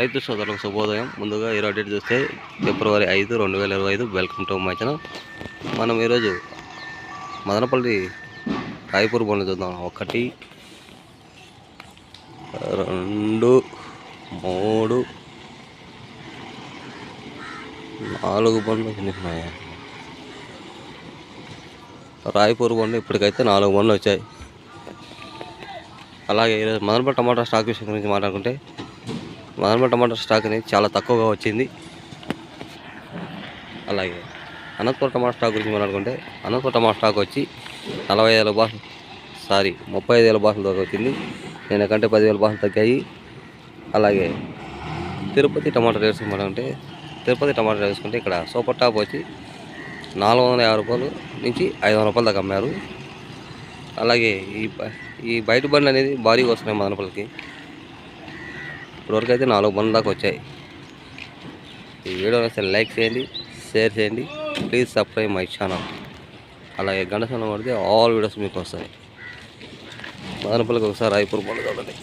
రైతు సోదరులకు శుభోదయం. ముందుగా ఈరోజు డేట్ చూస్తే ఫిబ్రవరి ఐదు రెండు వేల ఇరవై ఐదు. Welcome to my channel. మనం ఈరోజు మదనపల్లి రాయపూర్ బండ్లు చూద్దాం. ఒకటి రెండు మూడు నాలుగు బండ్లు తినిపినాయి రాయపూర్ బండ్లు ఇప్పటికైతే నాలుగు బండ్లు వచ్చాయి. అలాగే ఈరోజు మదనపల్లి టమాటా స్టాక్ విషయం గురించి మాట్లాడుకుంటే నార్మల్ టమాటా స్టాక్ అనేది చాలా తక్కువగా వచ్చింది. అలాగే అనంతపురం టమాటా స్టాక్ గురించి మాట్లాడుకుంటే అనంతపురం టమాటా స్టాక్ వచ్చి నలభై ఐదు వేల బాటలు సారీ ముప్పై ఐదు వేల బాటలు దాకా వచ్చింది. నేను కంటే పదివేల బాసలు తగ్గాయి. అలాగే తిరుపతి టమాటా రేట్స్ మాట్లాడుకుంటే తిరుపతి టమాటా వేసుకుంటే ఇక్కడ సూపర్ టాప్ వచ్చి నాలుగు వందల యాభై రూపాయలు నుంచి ఐదు వందల రూపాయలు దాకా అమ్మారు. అలాగే ఈ ఈ బయట బండ్లు అనేది భారీగా వస్తున్నాయి మదనపల్లికి ఇప్పటివరకు అయితే నాలుగు బండ్ల దాకా వచ్చాయి. ఈ వీడియో నచ్చితే లైక్ చేయండి షేర్ చేయండి. Please subscribe my channel. అలాగే గంట పడితే ఆల్ వీడియోస్ మీకు వస్తాయి. మదనపల్లికి ఒకసారి రాయపూర్ పండుగ చూడండి